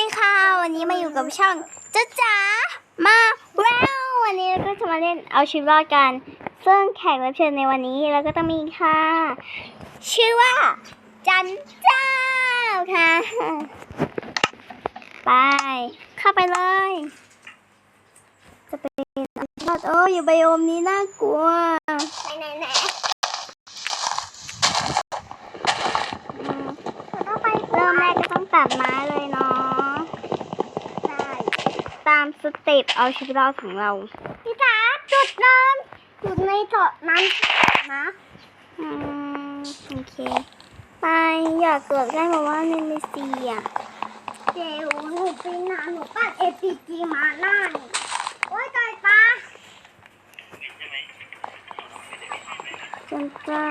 ดีค่ะ วันนี้มาอยู่กับช่องจ๊ะจ๋ามาแล้ววันนี้เราก็จะมาเล่นเอาชีวิตรอดกัน ซึ่งแขกรับเชิญในวันนี้เราก็ต้องมีค่ะ ชื่อว่า จันเจ้าค่ะ ไป เข้าไปเลย จะเป็นเอาชีวิตรอดโอ้อยู่ไบโอมนี้น่ากลัวไหนไหนไหนอืมเราต้องไปเริ่มแรกก็ต้องตัดไม้เลยเนาะใช่ ตามสเต็ปเอาชีวิตรอดของเรา พี่จ๋าจุดน้ำจุดในเจาะน้ำนะอืมโอเคไปอยากเกิดได้เพราะว่าในมิซีอะเดี๋ยวหนูไปนาหนูปั้นเอพีจีมาหน้านี่โอ้ยตายปลาจนเจ้า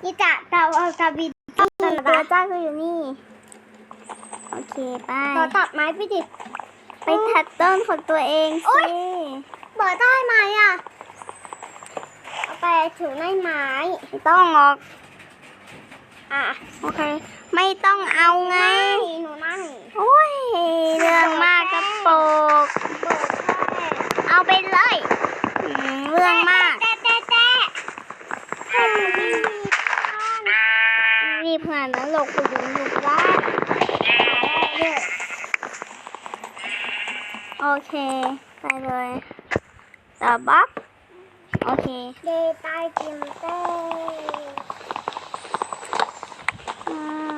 พี่จ๋าเตาเอาตาบินตัวเจ้าก็อยู่นี่โอ เคไปต่อตัดไม้พี่ดิไปถัดต้นของตัวเองโอ๊สิยเบิดได้ไหมอะเอาไปถือในไม้ไม่ต้องออกอะโอเค ไม่ต้องเอาไงหนูนั่งโอ้ยเรื่องมากกระโปรก เบิดแค่ เอาไปเลยอืมเรื่องมาก แต่แต่แต่ถ้าหนูไม่มีบ้าน รีบผ่านนั้นหลกคุณลุงอยู่บ้าน เนี่ย โอ เคไปเลยต่อบล็อกโอเคเดตายจิมเต้อื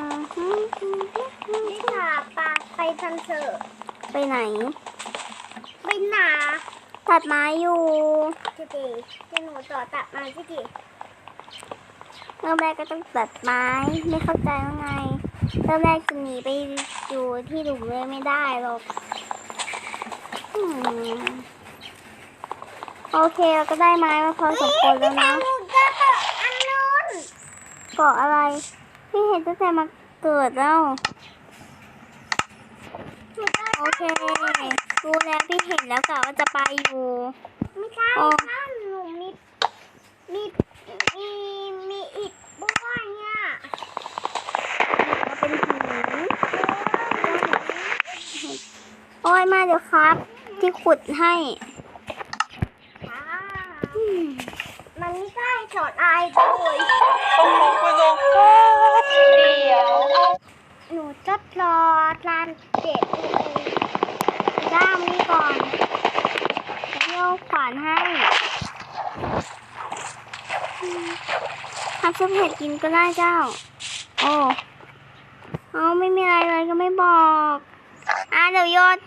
มพี่ขาปาไปทันเถอะไปไหน ไปหนาตัดไม้อยู่จิติที่หนูต่อตัดมาจิติเริ่มแรกก็ต้องตัดไม้ไม่เข้าใจว่าไงเริ่มแรกจะหนีไปอยู่ที่หลุมเลยไม่ได้หรอกอืม โอเคเราก็ได้ไม้มาพอสมควรแล้วนะหนูจะต่ออันนู้นเกาะอะไรพี่เห็นตั้งแต่มาเกิดแล้วหนูจะโอเครู้แล้วพี่เห็นแล้วกะว่าจะไปอยู่ ไม่ใช่อ๋อบ้านหนูมีมีมีมีอิฐด้วยเนี่ยเราเป็นหินโอ้ยมาเดี๋ยวครับ ที่ขุดให้อ่าอืมมันไม่ได้สอนอายเลยคุณลุงครับเดี๋ยว หนูจะรอร้านเด็ดเลยด้ามนี้ก่อนเที่ยวขวานให้อืมทำซุปเห็ดกินก็ได้เจ้า โอ้ เอาไม่มีอะไรเลยก็ไม่บอก อะเดี๋ยวโยน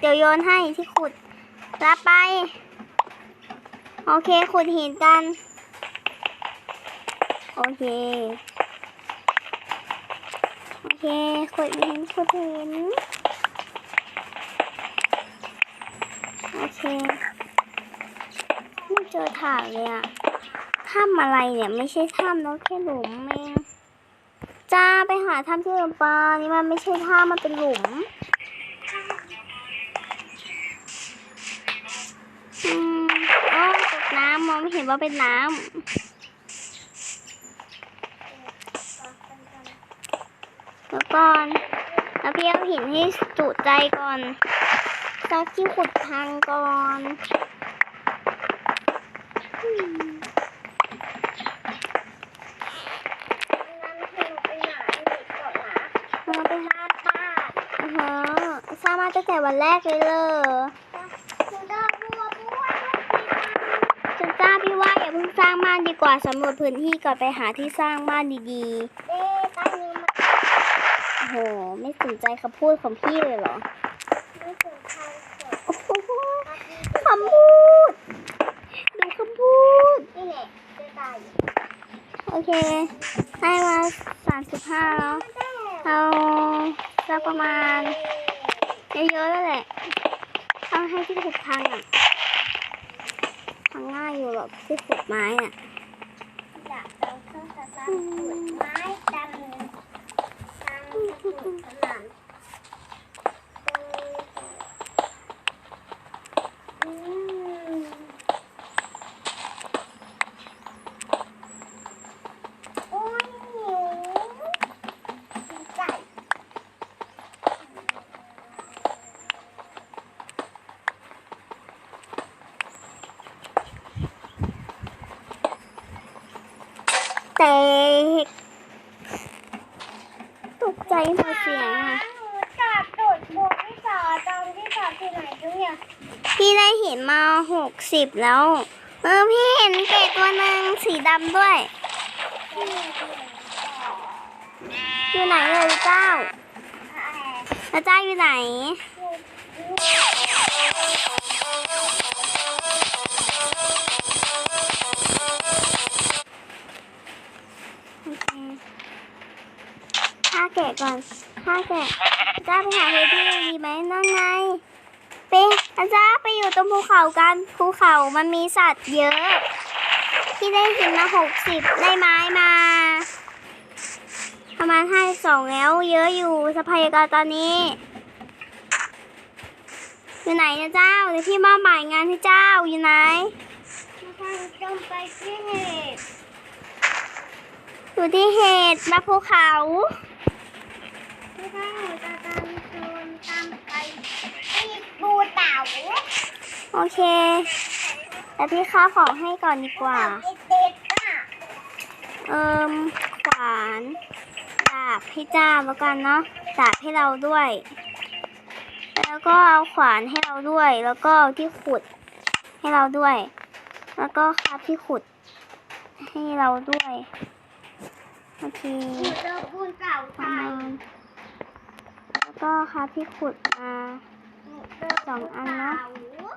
เดี๋ยวโยนให้ที่ขุดรับไป โอเคขุดหินกัน โอเค โอเคขุดหินขุดหินโอเคไม่เจอถาดเลยอะถ้ำอะไรเนี่ยไม่ใช่ถ้ำเนอะแค่หลุมเองจ้าไปหาถ้ำที่ลำปานี่มันไม่ใช่ถ้ำมันเป็นหลุม ว่าเป็นน้ำแล้วก่อน แล้วพี่เอาหินให้จุใจก่อนจากที่ขุดพังก่อนอืมนั่นคือไปไหนเด็กก่อนนะเราไปหาป้าอือฮะสร้างมาตั้งแต่วันแรกเลยเหรอ หนูจะบัวบัว จนจ้าพี่ว่าอย่า เพิ่งสร้างบ้านดีกว่าสำรวจพื้นที่ก่อนไปหาที่สร้างบ้านดีๆเด็กตายอยู่มาๆโอ้โห ไม่สนใจคำพูดของพี่เลยเหรอ ไม่สนใจเกิดโอ้โหคำพูดดูคำพูดนี่แหละจะตายโอเค ให้มาสามสิบห้าแล้วเอาสักประมาณเยอะๆแล้วแหละ ต้องให้ที่ขุดพังอะ พังง่ายอยู่หรอกที่ขุดไม้อะอยากเอาเครื่องตัดไม้ดันทางสุดสนามอืมโอ้ยหิวกินไก่ ใจหมดเสียงอะ หนูจับจุดบวกที่สอตอนที่สอบที่ไหนจุ๊เนี่ย พี่ได้เห็นมาหกสิบแล้ว เออพี่เห็นเป็ดตัวหนึ่งสีดำด้วย อยู่ไหนเลยเจ้าแล้วเจ้าอยู่ไหนโอเคฆ่าแกะก่อนฆ่าแกะเจ้าไปหาเฮดี้ดีไหมนั่นไง ไปอาจารย์ไปอยู่ตรงภูเขากันภูเขามันมีสัตว์เยอะ ที่ได้หินมาหกสิบได้ไม้มาประมาณห้าสองแล้ว เยอะอยู่ทรัพยากรตอนนี้ อยู่ไหนนะเจ้าเดี๋ยวพี่มอบหมายงานให้เจ้าอยู่ไหนทางตรงไปที่เหตุอยู่ที่เหตุมาภูเขาไม่ได้หนูจะ โอเคแต่พี่ค้าของให้ก่อนดีกว่าเด็กๆอะเอิมขวานดาบให้เจ้าแล้วกันเนาะดาบให้เราด้วย แล้วก็เอาขวานให้เราด้วย แล้วก็เอาที่ขุดให้เราด้วย แล้วก็คาบที่ขุด ให้เราด้วยโอเคหนูเจอบูเต่าประตายมาณแล้วก็คาบที่ขุดมาหนูเจอ สองอันเนอะ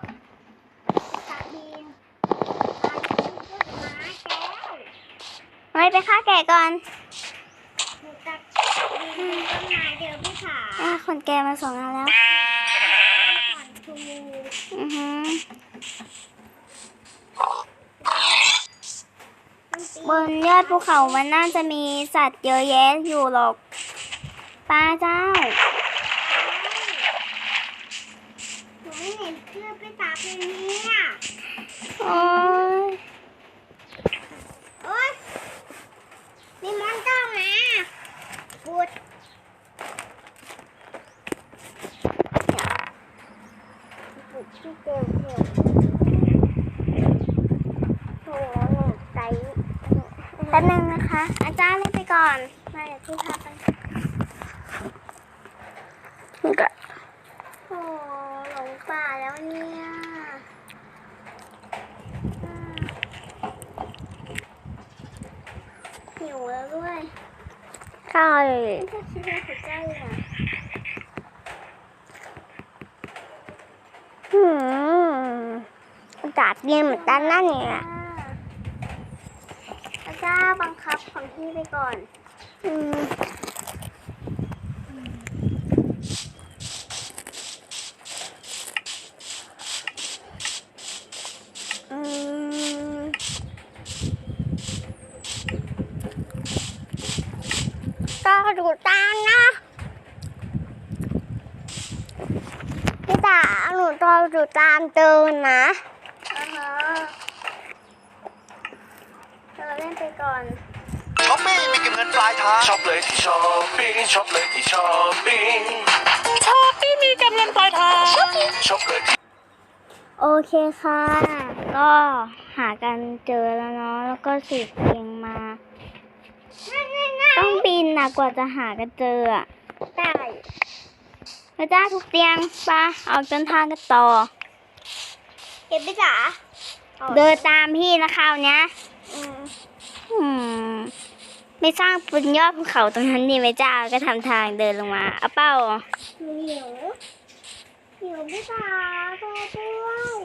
ตาบินนต้นไม้แก้วเฮ้ยไปฆ่าแกะก่อนต้นไม้เดียวพี่ขาอะคนแกมาสองอันแล้ว อือหือบนยอดภูเขามันน่าจะมีสัตว์เยอะแยะอยู่หรอกป้าเจ้า หนูไม่ เห็นเสื้อพี่ตาเป็นเนี่ยโอ้ยโอ๊ยมีมอนเตอร์มาบูดบุกที่เต็มเหี่ยวโอ้โหใจแป๊บนึงนะคะ อาจารย์เล่นไปก่อนมาเดี๋ยวพี่พาไปนี่ก็ โอ้หลงป่าแล้วเนี่ยอ่าหิวแล้วด้วย ข้าวเลย ไม่ใช่คิดว่าหัวใจอะหืมอากาศเย็นเหมือนกันนั่นเนี่ยอาจารย์บังคับของพี่ไปก่อน อืมอืม ก็ดูตามนะพี่ตาหนูตอ ดูตามเดินนะอ่าฮะเธอเล่นไปก่อน ช้อปปี้มีเก็บเงินปลายทาง ช็อปเลยที่ช้อปปิ้งช็อปเลยที่ช้อปปิ้งช้อปปี้มีกำเงินปลายทาง ช็อปเลยที่โอเคค่ะ ก็หากันเจอแล้วเนาะ แล้วก็สืบเตียงมา ต้องบินนะกว่าจะหากันเจออะได้พระเจ้าทุกเตียงปะออกเดินทางกันต่อ เก็บพี่จ๋าเดินตามพี่นะคราวเนี้ยอืมอืมไม่สร้างบนยอดภูเขาตรงนั้นดีไหมเจ้าก็ทำทางเดินลงมาเอาเป้าหนูหิวหิวพี่จ๋าโทรด้วย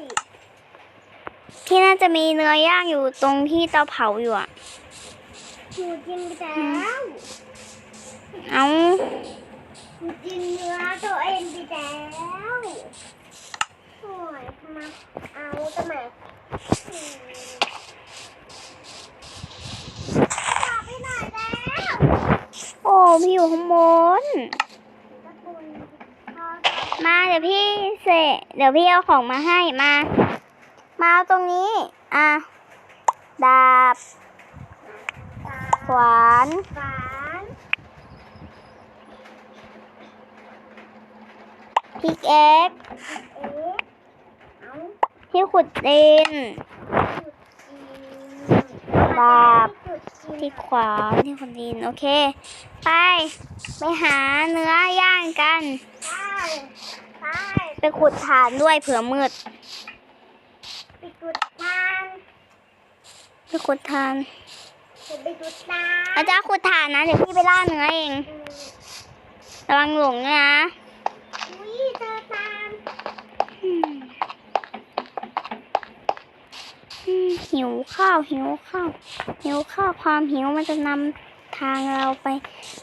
ที่น่าจะมีเนื้อย่างอยู่ตรงที่เตาเผาอยู่อะหนูกินไปแล้วเอาหนูกินเนื้อตัวเองไปแล้วโอ้ยทำไมเอาทำไมอืมจ๋าไปไหนแล้วโอ้พี่อยู่ข้างบนการะตุนพอมาเดี๋ยวพี่เสะเดี๋ยวพี่เอาของมาให้มา มาเอาตรงนี้ อะ ดาบตาขวานฝานพิกเอ็กเอ๊ะเอา ที่ขุดดินจุดจีนดาบจุดจีนที่ขวานที่ขุดดิน โอเค ไปเไปหาเนื้อย่างกันได้ได้ไปขุดถ่านด้วยเผื่อมืด ไปจุดทานไปขุดถ่านผมไปจุดทานอาจารย์ขุดถ่านนะ เดี๋ยวพี่ไปล่าเนื้อเองอืมระวังหลงนะ อุ้ยเจอทาน อืมอืม หิวข้าวหิวข้าวหิวข้าวความหิวมันจะนำทางเราไป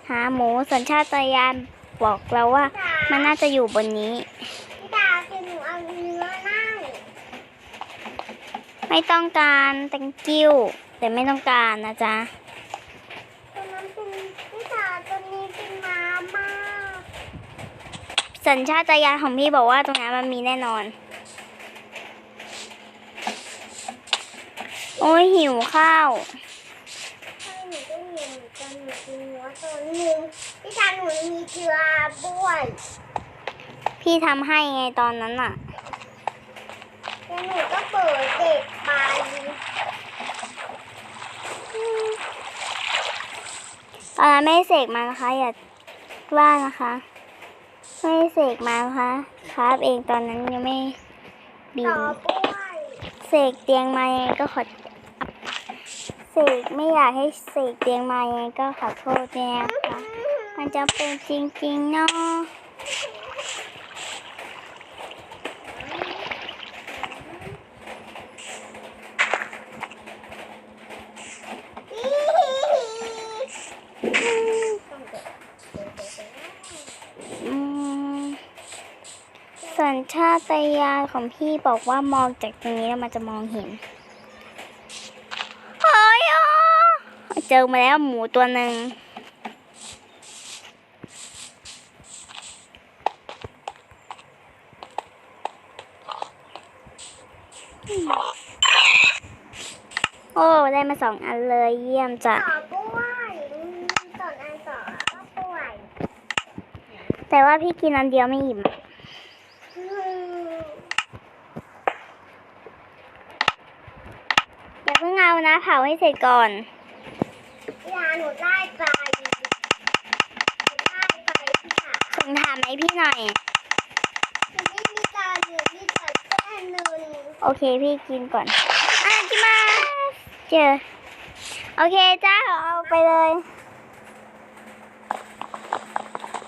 หาหมูสัญชาตญาณบอกเราว่า มันน่าจะอยู่บนนี้พี่ดาวจะหนูเอาเนื้อนั่งไม่ต้องการ thank you แต่ไม่ต้องการนะจ๊ะตัวนั้นเป็นพี่ดาวตัวนี้เป็นม้ามาก สัญชาตญาณของพี่บอกว่าตรงนั้นมันมีแน่นอน โอ้ยหิวข้าวใช่หนูก็มีเหมือนกันหนูกินเนื้อตัวหนึ่งพี่ดาวหนูมีเกลือด้วยพี่ทำให้ไงตอนนั้นน่ะ แล้วหนูก็เปิดเด็กไปตอนนั้นไม่ได้เสกมานะคะ อย่าว่านะคะ ไม่ได้เสกมานะคะครับเองตอนนั้นยังไม่บิต่นอด้วยเสกเตียงมายังไงก็ขอ เสกไม่อยากให้เสกเตียงมายังไงก็ขอโทษเนี่ยนะคะมันจะเป็นจริงๆเนาะอืมสัญชาตญาณของพี่บอกว่ามองจากตรงนี้แล้วมันจะมองเห็นเฮ้ยอะ เจอมาแล้วหมูตัวหนึ่งโอ้ ได้มาสองอันเลยเยี่ยมจ้ะต่อด้วยอืมต่ออันต่อก็ป่วยแต่ว่าพี่กินอันเดียวไม่อิ่มอืมอย่าเพิ่งเอานะเผาให้เสร็จก่อนเวลา หนูได้ไปหนูได้ไปที่ขาส่งถามไหมพี่หน่อย หนูไม่มีการหนูมีแต่แค่หนึ่งโอเคพี่กินก่อนอะจิมาเจอโอเคจ้าเอาไปเลย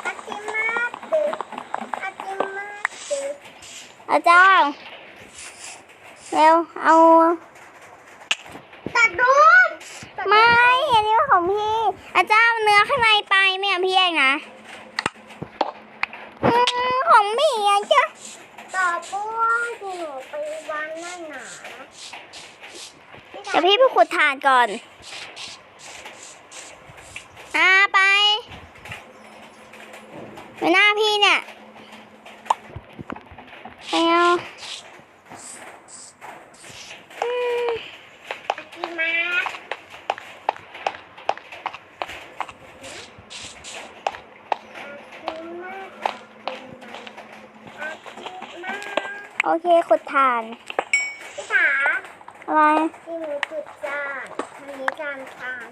อาจิมาตึกอาจิมาตึกเอาเจ้าเร็วเอาตัดรูปไม่อันนี้ ของพี่อาเจ้าเนื้อข้างในไปไม่เอาพี่แยกนะอืมของพี่อะจ้ะต่อด้วยที่หนูไปวันนั่นหนาเดี๋ยวพี่ไปขุดถ่านก่อนอ่าไปดูหน้าพี่เนี่ยเอาอืม อาจิมาอาจิมาอาจิมา โอเคขุดถ่าน พี่ขา อะไร ที่หนูจุดจานทางนี้จานทาง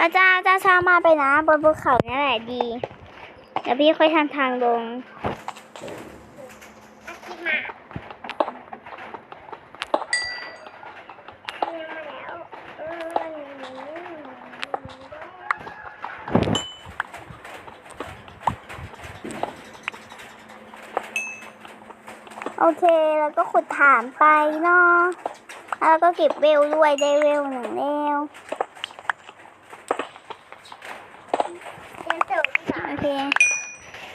อาจารย์อาจารย์ช้างมา ไปนะ บนภูเขาเนี่ยแหละดี เดี๋ยวพี่ค่อยทำทางลงอาจิมาเรียนมาแล้วเออโอเค แล้วก็ขุดถ่านไปเนาะ แล้วก็เก็บเวลด้วยได้เวลหนึ่งเวล เรียนเสร็จ เค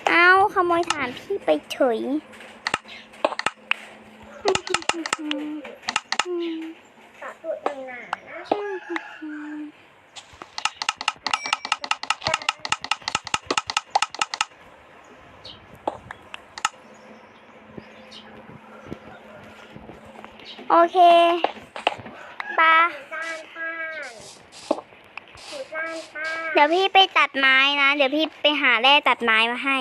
เอาขโมยถ่านพี่ไปเฉยตัดจุหนึ่งนานะโอเคปานข้างจุดด้านข้าง เดี๋ยวพี่ไปตัดไม้นะ เดี๋ยวพี่ไปหาแร่ตัดไม้มาให้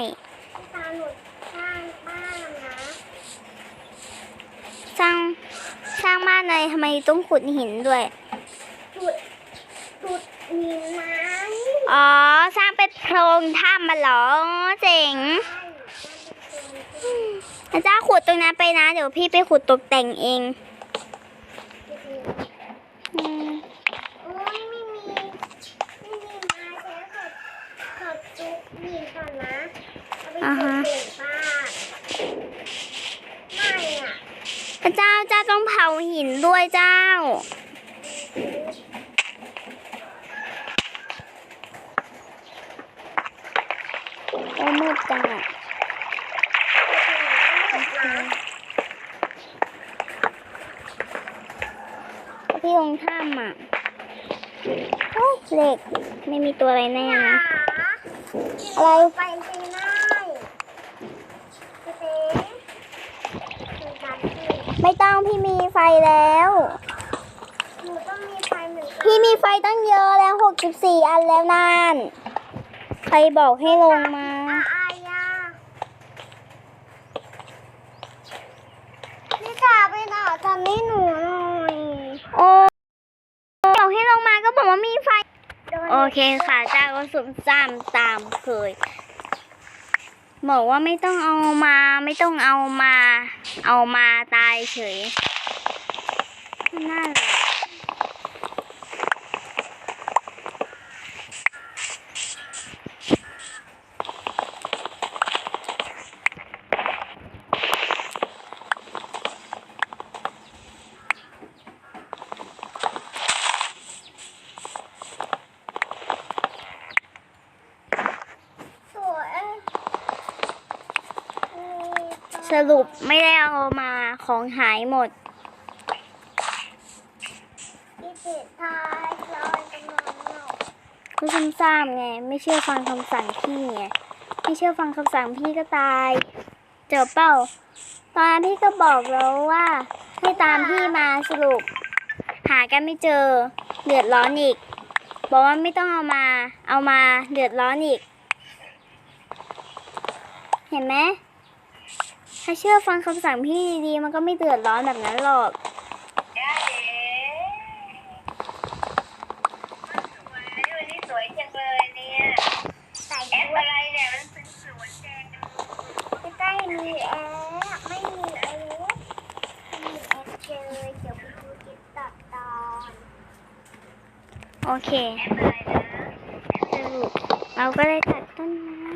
พี่ตาหนุดข้างบ้านนะสร้างสร้างบ้านอะไรทำไมต้องขุดหินด้วยจุดจุดหินไม้อ๋อสร้างเป็นโพรงถ้ำมาเหรอเจ๋งพระเจ้าขุดตรงนั้นไปนะ เดี๋ยวพี่ไปขุดตกแต่งเองอืม โอ้ยไม่มีไม่มีไม้ใช้ขดขดจุกหินก่อนนะเอาไปขุดเศษบ้านไม่อะ พระเจ้าเจ้าต้องเผา หินด้วยเจ้า โอ้มืดจังอะพี่ลงถ้ำอะโอ้เหล็ก ไม่มีตัวอะไรแน่นะอะไรไปสิได้เจ๊คือการที่ ไม่ต้องพี่มีไฟแล้ว หนูต้องมีไฟเหมือนกันพี่มีไฟตั้งเยอะแล้วหกสิบสี่อันแล้วนานใครบอกให้ลงมา อาอายานี่จ๋าไปหน่อทำให้หนูหน่อยโอ้บอกให้ลงมาก็บอกว่ามีไฟโดนโอเคค่ะเจ้าก็สุ่มซ่ามตามเคย บอกว่าไม่ต้องเอามา ไม่ต้องเอามา เอามาตายเฉยน่ารัก สรุปไม่ได้เอามาของหายหมดอีเจ็ดทายลอยกำลังหนอกก็ซุ่มซ่ามไง ไม่เชื่อฟังคำสั่งพี่ไง ไม่เชื่อฟังคำสั่งพี่ก็ตาย เจอเป้า ตอนนั้นพี่ก็บอกแล้วว่า ให้ตามพี่มาสรุป หากันไม่เจอ เดือดร้อนอีก บอกว่าไม่ต้องเอามา เอามาเดือดร้อนอีก เห็นไหม ถ้าเชื่อฟังคำสั่งพี่ดีๆ มันก็ไม่เดือดร้อนแบบนั้นหรอกวันนี้สวยจังเลยเนี่ย ใส่แอปด้วอะยไรเนี่ยมันเป็นสวนแดงไม่ใกล้มีแอปไม่มีแอปมีแอปเจอเดี๋ยวไปดูติดตัดตอนโอเค แอปอะไรนะสรุปเราก็ได้ตัดต้นไม้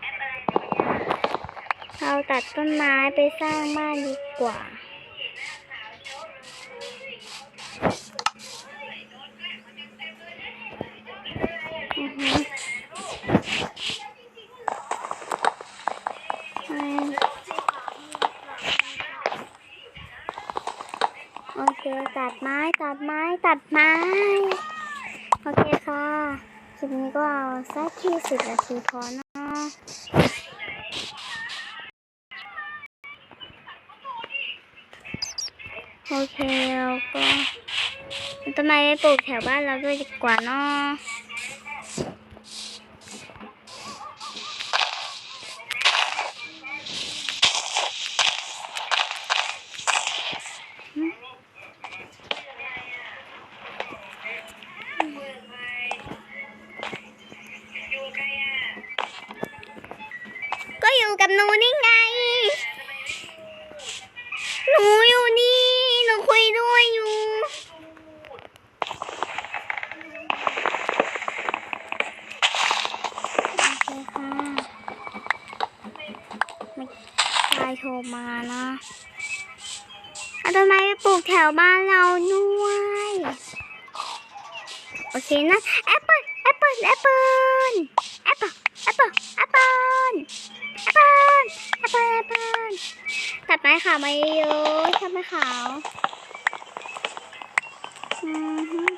แอปอะไรเนี่ย เราตัดต้นไม้ไปสร้างบ้านดีกว่าอือฮึอืมโอเค ตัดไม้ ตัดไม้ ตัดไม้ โอเคค่ะ คลิปนี้ก็เอาสักที่สิบนาทีพอเนาะ tôi theo cô tối nay tôi theo ba là cái quả nó โทรมานะเอาต้นไม้ไปปลูกแถวบ้านเราด้วยโอเคนะแอปเปิลแอปเปิลแอปเปิลแอปเปิลแอปเปิลแอปเปิลแอปเปิลแอปเปิลแอปเปิลตัดไม้ขาวมาเยอะๆชอบไม้ขาวอือฮึ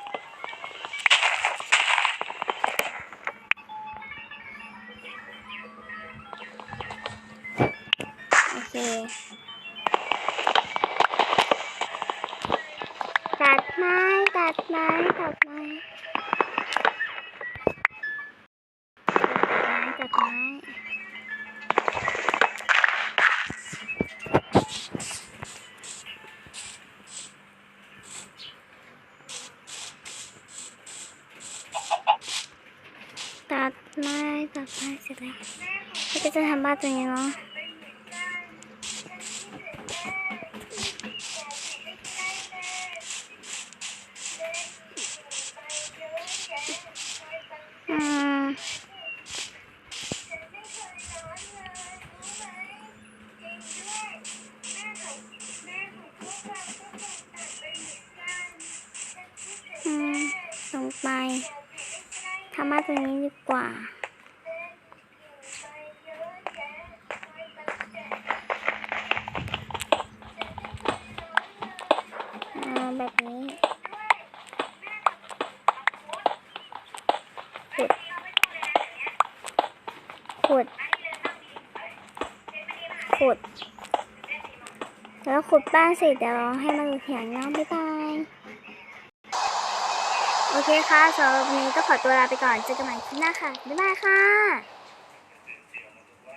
โอ บ้านตรงนี้เนาะอืมอืมลงไปทำบ้าตรงนี้ดีกว่าแบบนี้ขุดขุดขุด แล้วขุด บ้านเสร็จเดี๋ยวให้มันดูแข็งเนาะบ๊ายบาย โอเคค่ะสำหรับวันนี้ก็ขอตัวลาไปก่อนเจอกันใหม่คลิปหน้าค่ะ บ๊ายบายค่ะ